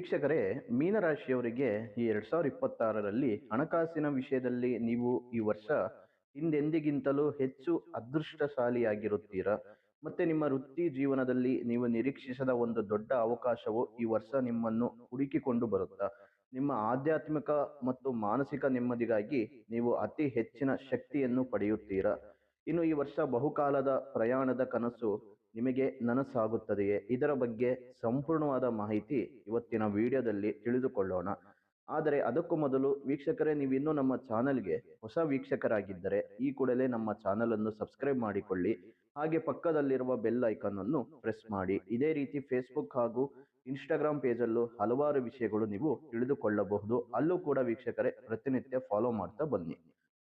ವೀಕ್ಷಕರೇ, ಮೀನರಾಶಿಯವರಿಗೆ ಈ ಎರಡ್ ಸಾವಿರದ ಇಪ್ಪತ್ತಾರರಲ್ಲಿ ಹಣಕಾಸಿನ ವಿಷಯದಲ್ಲಿ ನೀವು ಈ ವರ್ಷ ಹಿಂದೆಂದಿಗಿಂತಲೂ ಹೆಚ್ಚು ಅದೃಷ್ಟಶಾಲಿಯಾಗಿರುತ್ತೀರಾ? ಮತ್ತೆ ನಿಮ್ಮ ವೃತ್ತಿ ಜೀವನದಲ್ಲಿ ನೀವು ನಿರೀಕ್ಷಿಸದ ಒಂದು ದೊಡ್ಡ ಅವಕಾಶವು ಈ ವರ್ಷ ನಿಮ್ಮನ್ನು ಹುಡುಕಿಕೊಂಡು ಬರುತ್ತಾ? ನಿಮ್ಮ ಆಧ್ಯಾತ್ಮಿಕ ಮತ್ತು ಮಾನಸಿಕ ನೆಮ್ಮದಿಗಾಗಿ ನೀವು ಅತಿ ಹೆಚ್ಚಿನ ಶಕ್ತಿಯನ್ನು ಪಡೆಯುತ್ತೀರಾ? ಇನ್ನು ಈ ವರ್ಷ ಬಹುಕಾಲದ ಪ್ರಯಾಣದ ಕನಸು ನಿಮಗೆ ನನಸಾಗುತ್ತದೆಯೇ? ಇದರ ಬಗ್ಗೆ ಸಂಪೂರ್ಣವಾದ ಮಾಹಿತಿ ಇವತ್ತಿನ ವಿಡಿಯೋದಲ್ಲಿ ತಿಳಿದುಕೊಳ್ಳೋಣ. ಆದರೆ ಅದಕ್ಕೂ ಮೊದಲು ವೀಕ್ಷಕರೇ ನೀವು ಇನ್ನೂ ನಮ್ಮ ಚಾನಲ್ಗೆ ಹೊಸ ವೀಕ್ಷಕರಾಗಿದ್ದರೆ ಈ ಕೂಡಲೇ ನಮ್ಮ ಚಾನಲ್ ಅನ್ನು ಸಬ್ಸ್ಕ್ರೈಬ್ ಮಾಡಿಕೊಳ್ಳಿ. ಹಾಗೆ ಪಕ್ಕದಲ್ಲಿರುವ ಬೆಲ್ ಐಕಾನ್ ಅನ್ನು ಪ್ರೆಸ್ ಮಾಡಿ. ಇದೇ ರೀತಿ ಫೇಸ್ಬುಕ್ ಹಾಗೂ ಇನ್ಸ್ಟಾಗ್ರಾಮ್ ಪೇಜಲ್ಲೂ ಹಲವಾರು ವಿಷಯಗಳು ನೀವು ತಿಳಿದುಕೊಳ್ಳಬಹುದು. ಅಲ್ಲೂ ಕೂಡ ವೀಕ್ಷಕರೇ, ಪ್ರತಿನಿತ್ಯ ಫಾಲೋ ಮಾಡ್ತಾ ಬನ್ನಿ.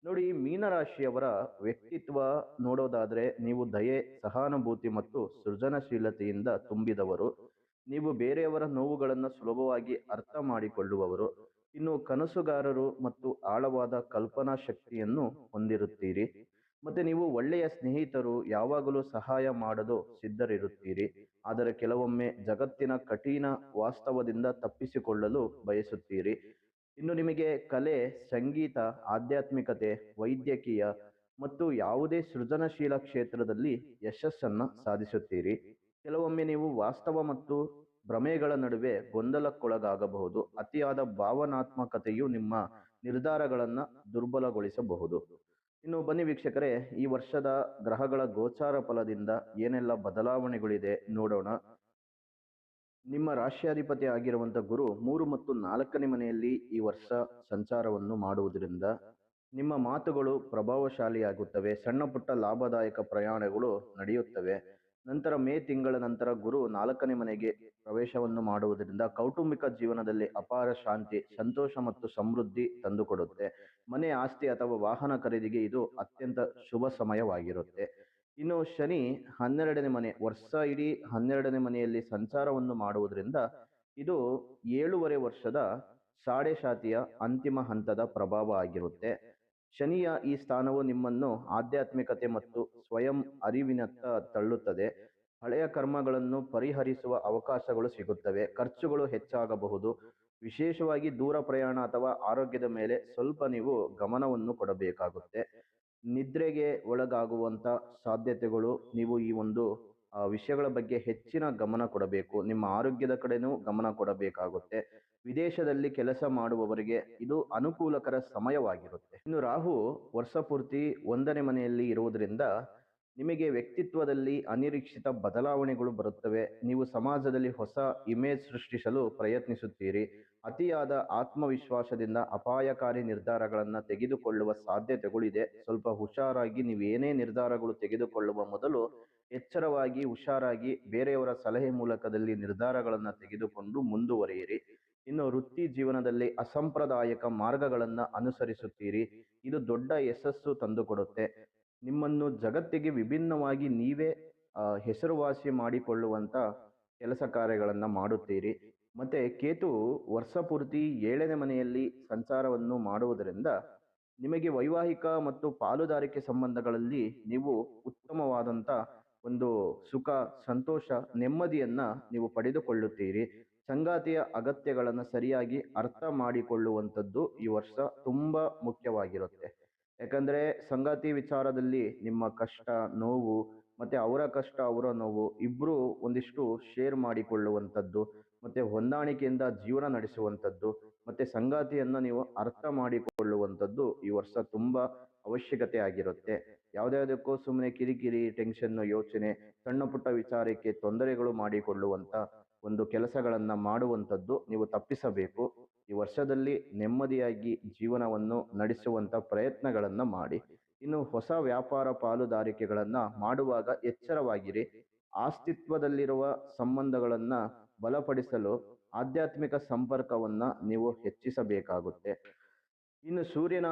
ನೋಡಿ, ಮೀನರಾಶಿಯವರ ವ್ಯಕ್ತಿತ್ವ ನೋಡೋದಾದ್ರೆ ನೀವು ದಯೆ, ಸಹಾನುಭೂತಿ ಮತ್ತು ಸೃಜನಶೀಲತೆಯಿಂದ ತುಂಬಿದವರು. ನೀವು ಬೇರೆಯವರ ನೋವುಗಳನ್ನು ಸುಲಭವಾಗಿ ಅರ್ಥ ಮಾಡಿಕೊಳ್ಳುವವರು. ಇನ್ನು ಕನಸುಗಾರರು ಮತ್ತು ಆಳವಾದ ಕಲ್ಪನಾ ಶಕ್ತಿಯನ್ನು ಹೊಂದಿರುತ್ತೀರಿ. ಮತ್ತೆ ನೀವು ಒಳ್ಳೆಯ ಸ್ನೇಹಿತರು, ಯಾವಾಗಲೂ ಸಹಾಯ ಮಾಡಲು ಸಿದ್ಧರಿರುತ್ತೀರಿ. ಆದರೆ ಕೆಲವೊಮ್ಮೆ ಜಗತ್ತಿನ ಕಠಿಣ ವಾಸ್ತವದಿಂದ ತಪ್ಪಿಸಿಕೊಳ್ಳಲು ಬಯಸುತ್ತೀರಿ. ಇನ್ನು ನಿಮಗೆ ಕಲೆ, ಸಂಗೀತ, ಆಧ್ಯಾತ್ಮಿಕತೆ, ವೈದ್ಯಕೀಯ ಮತ್ತು ಯಾವುದೇ ಸೃಜನಶೀಲ ಕ್ಷೇತ್ರದಲ್ಲಿ ಯಶಸ್ಸನ್ನು ಸಾಧಿಸುತ್ತೀರಿ. ಕೆಲವೊಮ್ಮೆ ನೀವು ವಾಸ್ತವ ಮತ್ತು ಭ್ರಮೆಗಳ ನಡುವೆ ಗೊಂದಲಕ್ಕೊಳಗಾಗಬಹುದು. ಅತಿಯಾದ ಭಾವನಾತ್ಮಕತೆಯು ನಿಮ್ಮ ನಿರ್ಧಾರಗಳನ್ನು ದುರ್ಬಲಗೊಳಿಸಬಹುದು. ಇನ್ನು ಬನ್ನಿ ವೀಕ್ಷಕರೇ, ಈ ವರ್ಷದ ಗ್ರಹಗಳ ಗೋಚಾರ ಫಲದಿಂದ ಏನೆಲ್ಲ ಬದಲಾವಣೆಗಳಿದೆ ನೋಡೋಣ. ನಿಮ್ಮ ರಾಶ್ಯಾಧಿಪತಿ ಆಗಿರುವಂತ ಗುರು ಮೂರು ಮತ್ತು ನಾಲ್ಕನೇ ಮನೆಯಲ್ಲಿ ಈ ವರ್ಷ ಸಂಚಾರವನ್ನು ಮಾಡುವುದರಿಂದ ನಿಮ್ಮ ಮಾತುಗಳು ಪ್ರಭಾವಶಾಲಿಯಾಗುತ್ತವೆ, ಸಣ್ಣ ಪುಟ್ಟ ಲಾಭದಾಯಕ ಪ್ರಯಾಣಗಳು ನಡೆಯುತ್ತವೆ. ನಂತರ ಮೇ ತಿಂಗಳ ನಂತರ ಗುರು ನಾಲ್ಕನೇ ಮನೆಗೆ ಪ್ರವೇಶವನ್ನು ಮಾಡುವುದರಿಂದ ಕೌಟುಂಬಿಕ ಜೀವನದಲ್ಲಿ ಅಪಾರ ಶಾಂತಿ, ಸಂತೋಷ ಮತ್ತು ಸಮೃದ್ಧಿ ತಂದುಕೊಡುತ್ತೆ. ಮನೆ ಆಸ್ತಿ ಅಥವಾ ವಾಹನ ಖರೀದಿಗೆ ಇದು ಅತ್ಯಂತ ಶುಭ ಸಮಯವಾಗಿರುತ್ತೆ. ಇನ್ನು ಶನಿ ಹನ್ನೆರಡನೇ ಮನೆ, ವರ್ಷ ಇಡೀ ಹನ್ನೆರಡನೇ ಮನೆಯಲ್ಲಿ ಸಂಚಾರವನ್ನು ಮಾಡುವುದರಿಂದ ಇದು ಏಳೂವರೆ ವರ್ಷದ ಶಾತಿಯ ಅಂತಿಮ ಹಂತದ ಪ್ರಭಾವ ಆಗಿರುತ್ತೆ. ಶನಿಯ ಈ ಸ್ಥಾನವು ನಿಮ್ಮನ್ನು ಆಧ್ಯಾತ್ಮಿಕತೆ ಮತ್ತು ಸ್ವಯಂ ಅರಿವಿನತ್ತ ತಳ್ಳುತ್ತದೆ. ಹಳೆಯ ಕರ್ಮಗಳನ್ನು ಪರಿಹರಿಸುವ ಅವಕಾಶಗಳು ಸಿಗುತ್ತವೆ. ಖರ್ಚುಗಳು ಹೆಚ್ಚಾಗಬಹುದು. ವಿಶೇಷವಾಗಿ ದೂರ ಪ್ರಯಾಣ ಅಥವಾ ಆರೋಗ್ಯದ ಮೇಲೆ ಸ್ವಲ್ಪ ನೀವು ಗಮನವನ್ನು ಕೊಡಬೇಕಾಗುತ್ತೆ. ನಿದ್ರೆಗೆ ಒಳಗಾಗುವಂತ ಸಾಧ್ಯತೆಗಳು ನೀವು ಈ ಒಂದು ವಿಷಯಗಳ ಬಗ್ಗೆ ಹೆಚ್ಚಿನ ಗಮನ ಕೊಡಬೇಕು. ನಿಮ್ಮ ಆರೋಗ್ಯದ ಕಡೆನೂ ಗಮನ ಕೊಡಬೇಕಾಗುತ್ತೆ. ವಿದೇಶದಲ್ಲಿ ಕೆಲಸ ಮಾಡುವವರಿಗೆ ಇದು ಅನುಕೂಲಕರ ಸಮಯವಾಗಿರುತ್ತೆ. ಇನ್ನು ರಾಹು ವರ್ಷ ಪೂರ್ತಿ ಒಂದನೇ ಮನೆಯಲ್ಲಿ ಇರುವುದರಿಂದ ನಿಮಗೆ ವ್ಯಕ್ತಿತ್ವದಲ್ಲಿ ಅನಿರೀಕ್ಷಿತ ಬದಲಾವಣೆಗಳು ಬರುತ್ತವೆ. ನೀವು ಸಮಾಜದಲ್ಲಿ ಹೊಸ ಇಮೇಜ್ ಸೃಷ್ಟಿಸಲು ಪ್ರಯತ್ನಿಸುತ್ತೀರಿ. ಅತಿಯಾದ ಆತ್ಮವಿಶ್ವಾಸದಿಂದ ಅಪಾಯಕಾರಿ ನಿರ್ಧಾರಗಳನ್ನು ತೆಗೆದುಕೊಳ್ಳುವ ಸಾಧ್ಯತೆಗಳಿದೆ. ಸ್ವಲ್ಪ ಹುಷಾರಾಗಿ ನೀವು ಏನೇ ನಿರ್ಧಾರಗಳು ತೆಗೆದುಕೊಳ್ಳುವ ಮೊದಲು ಎಚ್ಚರವಾಗಿ, ಹುಷಾರಾಗಿ ಬೇರೆಯವರ ಸಲಹೆ ಮೂಲಕದಲ್ಲಿ ನಿರ್ಧಾರಗಳನ್ನು ತೆಗೆದುಕೊಂಡು ಮುಂದುವರಿಯಿರಿ. ಇನ್ನು ವೃತ್ತಿ ಜೀವನದಲ್ಲಿ ಅಸಂಪ್ರದಾಯಕ ಮಾರ್ಗಗಳನ್ನು ಅನುಸರಿಸುತ್ತೀರಿ. ಇದು ದೊಡ್ಡ ಯಶಸ್ಸು ತಂದುಕೊಡುತ್ತೆ. ನಿಮ್ಮನ್ನು ಜಗತ್ತಿಗೆ ವಿಭಿನ್ನವಾಗಿ ನೀವೇ ಹೆಸರುವಾಸಿ ಮಾಡಿಕೊಳ್ಳುವಂತ ಕೆಲಸ ಕಾರ್ಯಗಳನ್ನು ಮಾಡುತ್ತೀರಿ. ಮತ್ತೆ ಕೇತು ವರ್ಷ ಪೂರ್ತಿ ಏಳನೇ ಮನೆಯಲ್ಲಿ ಸಂಚಾರವನ್ನು ಮಾಡುವುದರಿಂದ ನಿಮಗೆ ವೈವಾಹಿಕ ಮತ್ತು ಪಾಲುದಾರಿಕೆ ಸಂಬಂಧಗಳಲ್ಲಿ ನೀವು ಉತ್ತಮವಾದಂತ ಒಂದು ಸುಖ, ಸಂತೋಷ, ನೆಮ್ಮದಿಯನ್ನು ನೀವು ಪಡೆದುಕೊಳ್ಳುತ್ತೀರಿ. ಸಂಗಾತಿಯ ಅಗತ್ಯಗಳನ್ನು ಸರಿಯಾಗಿ ಅರ್ಥ ಮಾಡಿಕೊಳ್ಳುವಂಥದ್ದು ಈ ವರ್ಷ ತುಂಬಾ ಮುಖ್ಯವಾಗಿರುತ್ತೆ. ಯಾಕಂದ್ರೆ ಸಂಗಾತಿ ವಿಚಾರದಲ್ಲಿ ನಿಮ್ಮ ಕಷ್ಟ, ನೋವು ಮತ್ತೆ ಅವರ ಕಷ್ಟ, ಅವರ ನೋವು ಇಬ್ರು ಒಂದಿಷ್ಟು ಶೇರ್ ಮಾಡಿಕೊಳ್ಳುವಂಥದ್ದು, ಮತ್ತೆ ಹೊಂದಾಣಿಕೆಯಿಂದ ಜೀವನ ನಡೆಸುವಂಥದ್ದು, ಮತ್ತೆ ಸಂಗಾತಿಯನ್ನ ನೀವು ಅರ್ಥ ಮಾಡಿಕೊಳ್ಳುವಂಥದ್ದು ಈ ವರ್ಷ ತುಂಬಾ ಅವಶ್ಯಕತೆ ಆಗಿರುತ್ತೆ. ಯಾವುದ್ಯಾವುದಕ್ಕೂ ಸುಮ್ಮನೆ ಕಿರಿಕಿರಿ ಟೆನ್ಷನ್ ಯೋಚನೆ, ಸಣ್ಣ ಪುಟ್ಟ ವಿಚಾರಕ್ಕೆ ತೊಂದರೆಗಳು ಮಾಡಿಕೊಳ್ಳುವಂತ ಒಂದು ಕೆಲಸಗಳನ್ನ ಮಾಡುವಂಥದ್ದು ನೀವು ತಪ್ಪಿಸಬೇಕು. ಈ ವರ್ಷದಲ್ಲಿ ನೆಮ್ಮದಿಯಾಗಿ ಜೀವನವನ್ನು ನಡೆಸುವಂತ ಪ್ರಯತ್ನಗಳನ್ನ ಮಾಡಿ. ಇನ್ನು ಹೊಸ ವ್ಯಾಪಾರ ಪಾಲುದಾರಿಕೆಗಳನ್ನ ಮಾಡುವಾಗ ಎಚ್ಚರವಾಗಿರಿ. ಅಸ್ತಿತ್ವದಲ್ಲಿರುವ ಸಂಬಂಧಗಳನ್ನ ಬಲಪಡಿಸಲು ಆಧ್ಯಾತ್ಮಿಕ ಸಂಪರ್ಕವನ್ನ ನೀವು ಹೆಚ್ಚಿಸಬೇಕಾಗುತ್ತೆ. ಇನ್ನು ಸೂರ್ಯನ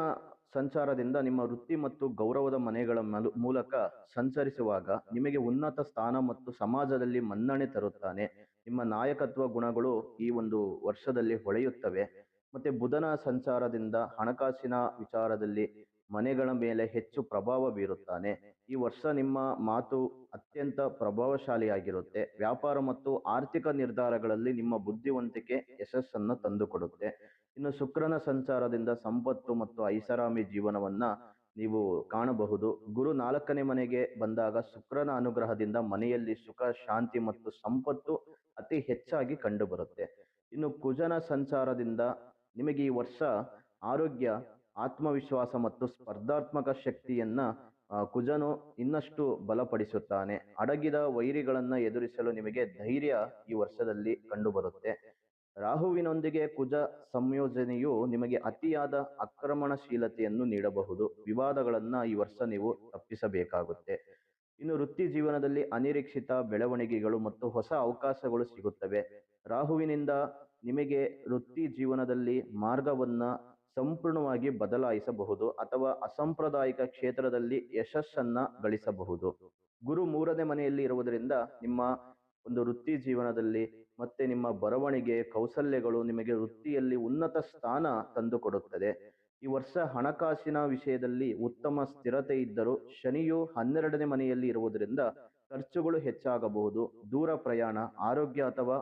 ಸಂಚಾರದಿಂದ ನಿಮ್ಮ ವೃತ್ತಿ ಮತ್ತು ಗೌರವದ ಮನೆಗಳ ಮಲು- ಮೂಲಕ ಸಂಚರಿಸುವಾಗ ನಿಮಗೆ ಉನ್ನತ ಸ್ಥಾನ ಮತ್ತು ಸಮಾಜದಲ್ಲಿ ಮನ್ನಣೆ ತರುತ್ತಾನೆ. ನಿಮ್ಮ ನಾಯಕತ್ವ ಗುಣಗಳು ಈ ಒಂದು ವರ್ಷದಲ್ಲಿ ಹೊಳೆಯುತ್ತವೆ. ಮತ್ತೆ ಬುಧನ ಸಂಚಾರದಿಂದ ಹಣಕಾಸಿನ ವಿಚಾರದಲ್ಲಿ ಮನೆಗಳ ಮೇಲೆ ಹೆಚ್ಚು ಪ್ರಭಾವ ಬೀರುತ್ತಾನೆ. ಈ ವರ್ಷ ನಿಮ್ಮ ಮಾತು ಅತ್ಯಂತ ಪ್ರಭಾವಶಾಲಿಯಾಗಿರುತ್ತೆ. ವ್ಯಾಪಾರ ಮತ್ತು ಆರ್ಥಿಕ ನಿರ್ಧಾರಗಳಲ್ಲಿ ನಿಮ್ಮ ಬುದ್ಧಿವಂತಿಕೆ ಯಶಸ್ಸನ್ನು ತಂದುಕೊಡುತ್ತೆ. ಇನ್ನು ಶುಕ್ರನ ಸಂಚಾರದಿಂದ ಸಂಪತ್ತು ಮತ್ತು ಐಷಾರಾಮಿ ಜೀವನವನ್ನ ನೀವು ಕಾಣಬಹುದು. ಗುರು ನಾಲ್ಕನೇ ಮನೆಗೆ ಬಂದಾಗ ಶುಕ್ರನ ಅನುಗ್ರಹದಿಂದ ಮನೆಯಲ್ಲಿ ಸುಖ, ಶಾಂತಿ ಮತ್ತು ಸಂಪತ್ತು ಅತಿ ಹೆಚ್ಚಾಗಿ ಕಂಡುಬರುತ್ತೆ. ಇನ್ನು ಕುಜನ ಸಂಚಾರದಿಂದ ನಿಮಗೆ ಈ ವರ್ಷ ಆರೋಗ್ಯ ಆತ್ಮವಿಶ್ವಾಸ ಮತ್ತು ಸ್ಪರ್ಧಾತ್ಮಕ ಶಕ್ತಿಯನ್ನ ಕುಜನು ಇನ್ನಷ್ಟು ಬಲಪಡಿಸುತ್ತಾನೆ. ಅಡಗಿದ ವೈರಿಗಳನ್ನ ಎದುರಿಸಲು ನಿಮಗೆ ಧೈರ್ಯ ಈ ವರ್ಷದಲ್ಲಿ ಕಂಡುಬರುತ್ತೆ. ರಾಹುವಿನೊಂದಿಗೆ ಕುಜ ಸಂಯೋಜನೆಯು ನಿಮಗೆ ಅತಿಯಾದ ಆಕ್ರಮಣಶೀಲತೆಯನ್ನು ನೀಡಬಹುದು. ವಿವಾದಗಳನ್ನ ಈ ವರ್ಷ ನೀವು ತಪ್ಪಿಸಬೇಕಾಗುತ್ತೆ. ಇನ್ನು ವೃತ್ತಿ ಜೀವನದಲ್ಲಿ ಅನಿರೀಕ್ಷಿತ ಬೆಳವಣಿಗೆಗಳು ಮತ್ತು ಹೊಸ ಅವಕಾಶಗಳು ಸಿಗುತ್ತವೆ. ರಾಹುವಿನಿಂದ ನಿಮಗೆ ವೃತ್ತಿ ಜೀವನದಲ್ಲಿ ಮಾರ್ಗವನ್ನ ಸಂಪೂರ್ಣವಾಗಿ ಬದಲಾಯಿಸಬಹುದು ಅಥವಾ ಅಸಾಂಪ್ರದಾಯಿಕ ಕ್ಷೇತ್ರದಲ್ಲಿ ಯಶಸ್ಸನ್ನ ಗಳಿಸಬಹುದು. ಗುರು ಮೂರನೇ ಮನೆಯಲ್ಲಿ ಇರುವುದರಿಂದ ನಿಮ್ಮ ಒಂದು ವೃತ್ತಿ ಜೀವನದಲ್ಲಿ ಮತ್ತೆ ನಿಮ್ಮ ಬರವಣಿಗೆ, ಕೌಶಲ್ಯಗಳು ನಿಮಗೆ ವೃತ್ತಿಯಲ್ಲಿ ಉನ್ನತ ಸ್ಥಾನ ತಂದುಕೊಡುತ್ತದೆ. ಈ ವರ್ಷ ಹಣಕಾಸಿನ ವಿಷಯದಲ್ಲಿ ಉತ್ತಮ ಸ್ಥಿರತೆ ಇದ್ದರೂ ಶನಿಯು ಹನ್ನೆರಡನೇ ಮನೆಯಲ್ಲಿ ಇರುವುದರಿಂದ ಖರ್ಚುಗಳು ಹೆಚ್ಚಾಗಬಹುದು. ದೂರ ಪ್ರಯಾಣ, ಆರೋಗ್ಯ ಅಥವಾ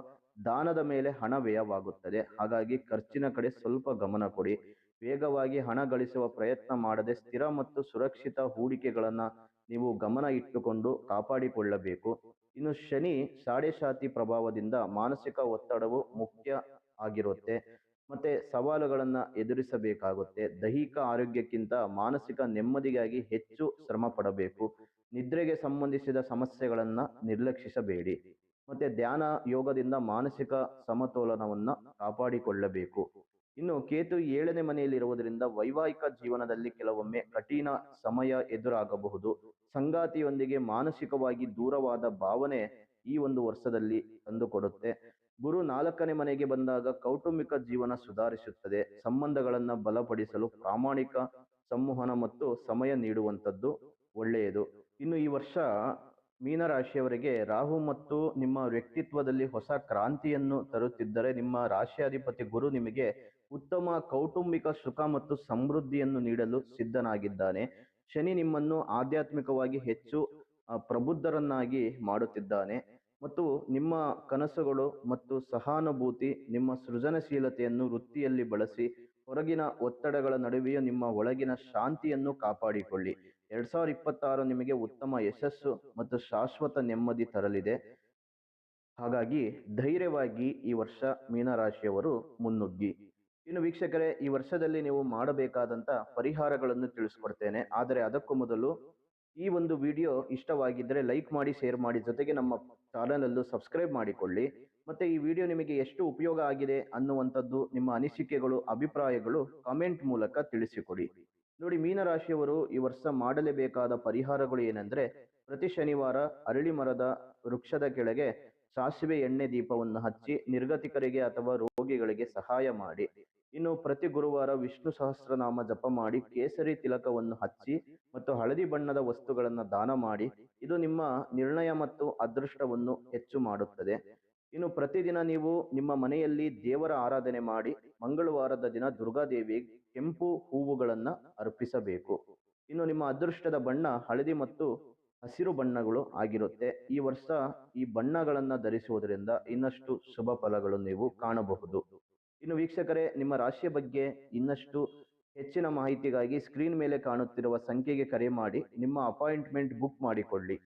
ದಾನದ ಮೇಲೆ ಹಣ ವ್ಯಯವಾಗುತ್ತದೆ. ಹಾಗಾಗಿ ಖರ್ಚಿನ ಕಡೆ ಸ್ವಲ್ಪ ಗಮನ ಕೊಡಿ. ವೇಗವಾಗಿ ಹಣ ಗಳಿಸುವ ಪ್ರಯತ್ನ ಮಾಡದೆ ಸ್ಥಿರ ಮತ್ತು ಸುರಕ್ಷಿತ ಹೂಡಿಕೆಗಳನ್ನ ನೀವು ಗಮನ ಇಟ್ಟುಕೊಂಡು ಕಾಪಾಡಿಕೊಳ್ಳಬೇಕು. ಇನ್ನು ಶನಿ ಸಾಡೆಶಾತಿ ಪ್ರಭಾವದಿಂದ ಮಾನಸಿಕ ಒತ್ತಡವು ಮುಖ್ಯ ಆಗಿರುತ್ತೆ. ಮತ್ತೆ ಸವಾಲುಗಳನ್ನ ಎದುರಿಸಬೇಕಾಗುತ್ತೆ. ದೈಹಿಕ ಆರೋಗ್ಯಕ್ಕಿಂತ ಮಾನಸಿಕ ನೆಮ್ಮದಿಗಾಗಿ ಹೆಚ್ಚು ಶ್ರಮ ಪಡಬೇಕು. ನಿದ್ರೆಗೆ ಸಂಬಂಧಿಸಿದ ಸಮಸ್ಯೆಗಳನ್ನ ನಿರ್ಲಕ್ಷಿಸಬೇಡಿ. ಮತ್ತೆ ಧ್ಯಾನ ಯೋಗದಿಂದ ಮಾನಸಿಕ ಸಮತೋಲನವನ್ನ ಕಾಪಾಡಿಕೊಳ್ಳಬೇಕು. ಇನ್ನು ಕೇತು ಏಳನೇ ಮನೆಯಲ್ಲಿ ಇರುವುದರಿಂದ ವೈವಾಹಿಕ ಜೀವನದಲ್ಲಿ ಕೆಲವೊಮ್ಮೆ ಕಠಿಣ ಸಮಯ ಎದುರಾಗಬಹುದು. ಸಂಗಾತಿಯೊಂದಿಗೆ ಮಾನಸಿಕವಾಗಿ ದೂರವಾದ ಭಾವನೆ ಈ ಒಂದು ವರ್ಷದಲ್ಲಿ ತಂದುಕೊಡುತ್ತೆ. ಗುರು ನಾಲ್ಕನೇ ಮನೆಗೆ ಬಂದಾಗ ಕೌಟುಂಬಿಕ ಜೀವನ ಸುಧಾರಿಸುತ್ತದೆ. ಸಂಬಂಧಗಳನ್ನ ಬಲಪಡಿಸಲು ಪ್ರಾಮಾಣಿಕ ಸಂವಹನ ಮತ್ತು ಸಮಯ ನೀಡುವಂಥದ್ದು ಒಳ್ಳೆಯದು. ಇನ್ನು ಈ ವರ್ಷ ಮೀನರಾಶಿಯವರಿಗೆ ರಾಹು ಮತ್ತು ನಿಮ್ಮ ವ್ಯಕ್ತಿತ್ವದಲ್ಲಿ ಹೊಸ ಕ್ರಾಂತಿಯನ್ನು ತರುತ್ತಿದ್ದರೆ ನಿಮ್ಮ ರಾಶಿಯಾಧಿಪತಿ ಗುರು ನಿಮಗೆ ಉತ್ತಮ ಕೌಟುಂಬಿಕ ಸುಖ ಮತ್ತು ಸಮೃದ್ಧಿಯನ್ನು ನೀಡಲು ಸಿದ್ಧನಾಗಿದ್ದಾನೆ. ಶನಿ ನಿಮ್ಮನ್ನು ಆಧ್ಯಾತ್ಮಿಕವಾಗಿ ಹೆಚ್ಚು ಪ್ರಬುದ್ಧರನ್ನಾಗಿ ಮಾಡುತ್ತಿದ್ದಾನೆ. ಮತ್ತು ನಿಮ್ಮ ಕನಸುಗಳು ಮತ್ತು ಸಹಾನುಭೂತಿ, ನಿಮ್ಮ ಸೃಜನಶೀಲತೆಯನ್ನು ವೃತ್ತಿಯಲ್ಲಿ ಬಳಸಿ, ಹೊರಗಿನ ಒತ್ತಡಗಳ ನಡುವೆಯೂ ನಿಮ್ಮ ಒಳಗಿನ ಶಾಂತಿಯನ್ನು ಕಾಪಾಡಿಕೊಳ್ಳಿ. ಎರಡ್ ಸಾವಿರದ ಇಪ್ಪತ್ತಾರು ನಿಮಗೆ ಉತ್ತಮ ಯಶಸ್ಸು ಮತ್ತು ಶಾಶ್ವತ ನೆಮ್ಮದಿ ತರಲಿದೆ. ಹಾಗಾಗಿ ಧೈರ್ಯವಾಗಿ ಈ ವರ್ಷ ಮೀನರಾಶಿಯವರು ಮುನ್ನುಗ್ಗಿ. ಇನ್ನು ವೀಕ್ಷಕರೇ, ಈ ವರ್ಷದಲ್ಲಿ ನೀವು ಮಾಡಬೇಕಾದಂತ ಪರಿಹಾರಗಳನ್ನು ತಿಳಿಸ್ಕೊಡ್ತೇನೆ. ಆದರೆ ಅದಕ್ಕೂ ಮೊದಲು ಈ ಒಂದು ವಿಡಿಯೋ ಇಷ್ಟವಾಗಿದ್ದರೆ ಲೈಕ್ ಮಾಡಿ, ಶೇರ್ ಮಾಡಿ, ಜೊತೆಗೆ ನಮ್ಮ ಚಾನಲ್ ಅಲ್ಲೂ ಸಬ್ಸ್ಕ್ರೈಬ್ ಮಾಡಿಕೊಳ್ಳಿ. ಮತ್ತೆ ಈ ವಿಡಿಯೋ ನಿಮಗೆ ಎಷ್ಟು ಉಪಯೋಗ ಆಗಿದೆ ಅನ್ನುವಂಥದ್ದು ನಿಮ್ಮ ಅನಿಸಿಕೆಗಳು, ಅಭಿಪ್ರಾಯಗಳು ಕಮೆಂಟ್ ಮೂಲಕ ತಿಳಿಸಿಕೊಡಿ. ನೋಡಿ, ಮೀನರಾಶಿಯವರು ಈ ವರ್ಷ ಮಾಡಲೇಬೇಕಾದ ಪರಿಹಾರಗಳು ಏನೆಂದ್ರೆ, ಪ್ರತಿ ಶನಿವಾರ ಅರಳಿ ಮರದ ವೃಕ್ಷದ ಕೆಳಗೆ ಸಾಸಿವೆ ಎಣ್ಣೆ ದೀಪವನ್ನು ಹಚ್ಚಿ ನಿರ್ಗತಿಕರಿಗೆ ಅಥವಾ ರೋಗಿಗಳಿಗೆ ಸಹಾಯ ಮಾಡಿ. ಇನ್ನು ಪ್ರತಿ ಗುರುವಾರ ವಿಷ್ಣು ಸಹಸ್ರನಾಮ ಜಪ ಮಾಡಿ, ಕೇಸರಿ ತಿಲಕವನ್ನು ಹಚ್ಚಿ ಮತ್ತು ಹಳದಿ ಬಣ್ಣದ ವಸ್ತುಗಳನ್ನು ದಾನ ಮಾಡಿ. ಇದು ನಿಮ್ಮ ನಿರ್ಣಯ ಮತ್ತು ಅದೃಷ್ಟವನ್ನು ಹೆಚ್ಚು ಮಾಡುತ್ತದೆ. ಇನ್ನು ಪ್ರತಿದಿನ ನೀವು ನಿಮ್ಮ ಮನೆಯಲ್ಲಿ ದೇವರ ಆರಾಧನೆ ಮಾಡಿ ಮಂಗಳವಾರದ ದಿನ ದುರ್ಗಾದೇವಿ ಕೆಂಪು ಹೂವುಗಳನ್ನ ಅರ್ಪಿಸಬೇಕು. ಇನ್ನು ನಿಮ್ಮ ಅದೃಷ್ಟದ ಬಣ್ಣ ಹಳದಿ ಮತ್ತು ಹಸಿರು ಬಣ್ಣಗಳು ಆಗಿರುತ್ತೆ. ಈ ವರ್ಷ ಈ ಬಣ್ಣಗಳನ್ನ ಧರಿಸುವುದರಿಂದ ಇನ್ನಷ್ಟು ಶುಭ ಫಲಗಳು ನೀವು ಕಾಣಬಹುದು. ಇನ್ನು ವೀಕ್ಷಕರೇ, ನಿಮ್ಮ ರಾಶಿಯ ಬಗ್ಗೆ ಇನ್ನಷ್ಟು ಹೆಚ್ಚಿನ ಮಾಹಿತಿಗಾಗಿ ಸ್ಕ್ರೀನ್ ಮೇಲೆ ಕಾಣುತ್ತಿರುವ ಸಂಖ್ಯೆಗೆ ಕರೆ ಮಾಡಿ, ನಿಮ್ಮ ಅಪಾಯಿಂಟ್ಮೆಂಟ್ ಬುಕ್ ಮಾಡಿಕೊಳ್ಳಿ.